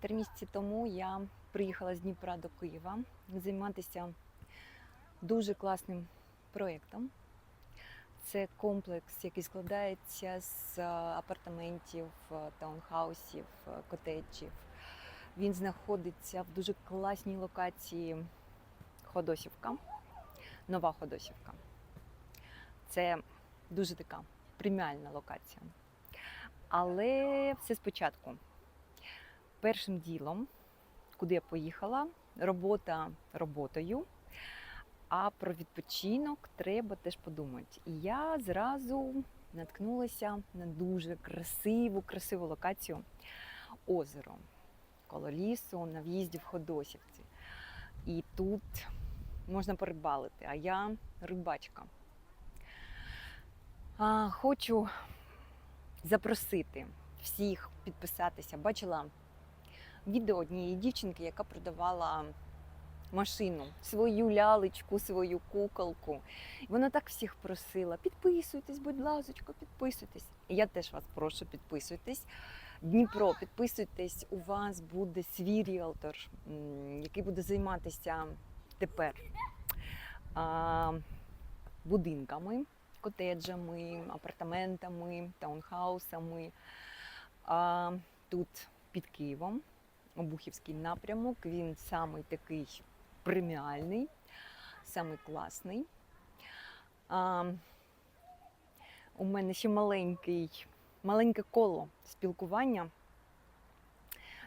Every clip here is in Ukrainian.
Три місяці тому я приїхала з Дніпра до Києва займатися дуже класним проєктом. Це комплекс, який складається з е, апартаментів, е, таунхаусів, е, котеджів. Він знаходиться в дуже класній локації Ходосівка, Нова Ходосівка. Це дуже така преміальна локація. Але все спочатку. Першим ділом, куди я поїхала, робота роботою, а про відпочинок треба теж подумати. І я зразу наткнулася на дуже красиву, красиву локацію озеро коло лісу на в'їзді в Ходосівці. І тут можна порибалити, а я рибачка. А, хочу запросити всіх підписатися. Бачила відео однієї дівчинки, яка продавала машину, свою лялечку, свою куколку. Вона так всіх просила: підписуйтесь, будь ласка, підписуйтесь. І я теж вас прошу, підписуйтесь. Дніпро, підписуйтесь, у вас буде свій ріалтор, який буде займатися тепер а, будинками, котеджами, апартаментами, таунхаусами. А, тут під Києвом Обухівський напрямок. Він самий такий преміальний, самий класний. А, у мене ще маленький, маленьке коло спілкування,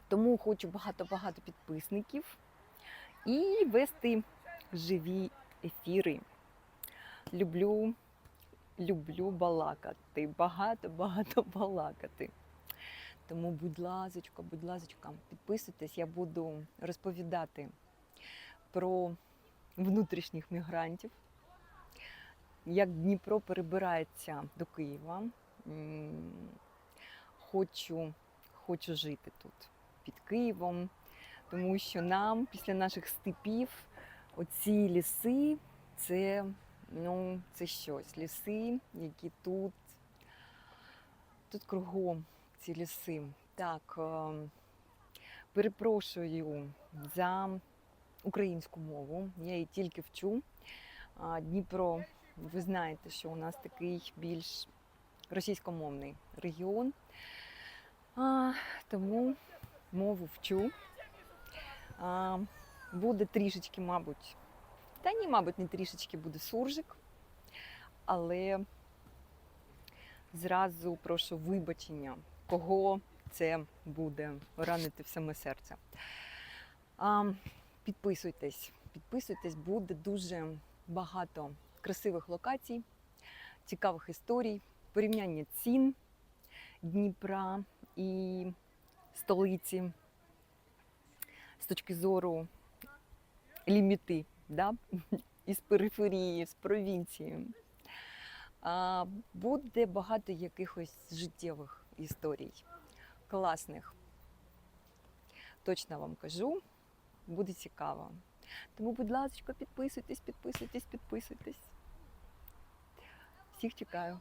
тому хочу багато-багато підписників і вести живі ефіри. Люблю, люблю балакати, багато-багато балакати. Тому, будь ласочка, будь ласочка, підписуйтесь, я буду розповідати про внутрішніх мігрантів, як Дніпро перебирається до Києва. Хочу, хочу жити тут, під Києвом, тому що нам після наших степів оці ліси це, ну, це щось. Ліси, які тут, тут кругом ці ліси. Так, е, перепрошую за українську мову. Я її тільки вчу. Дніпро, ви знаєте, що у нас такий більш російськомовний регіон. Тому мову вчу. Буде трішечки, мабуть, та ні, мабуть, не трішечки буде суржик, але зразу прошу вибачення, кого це буде ранити в саме серце. А, підписуйтесь, підписуйтесь, буде дуже багато красивих локацій, цікавих історій, порівняння цін Дніпра і столиці з точки зору ліміти, да? із периферії, з провінції. Буде багато якихось життєвих історій, класних. Точно вам кажу, буде цікаво. Тому, будь ласка, підписуйтесь, підписуйтесь, підписуйтесь. Всіх чекаю.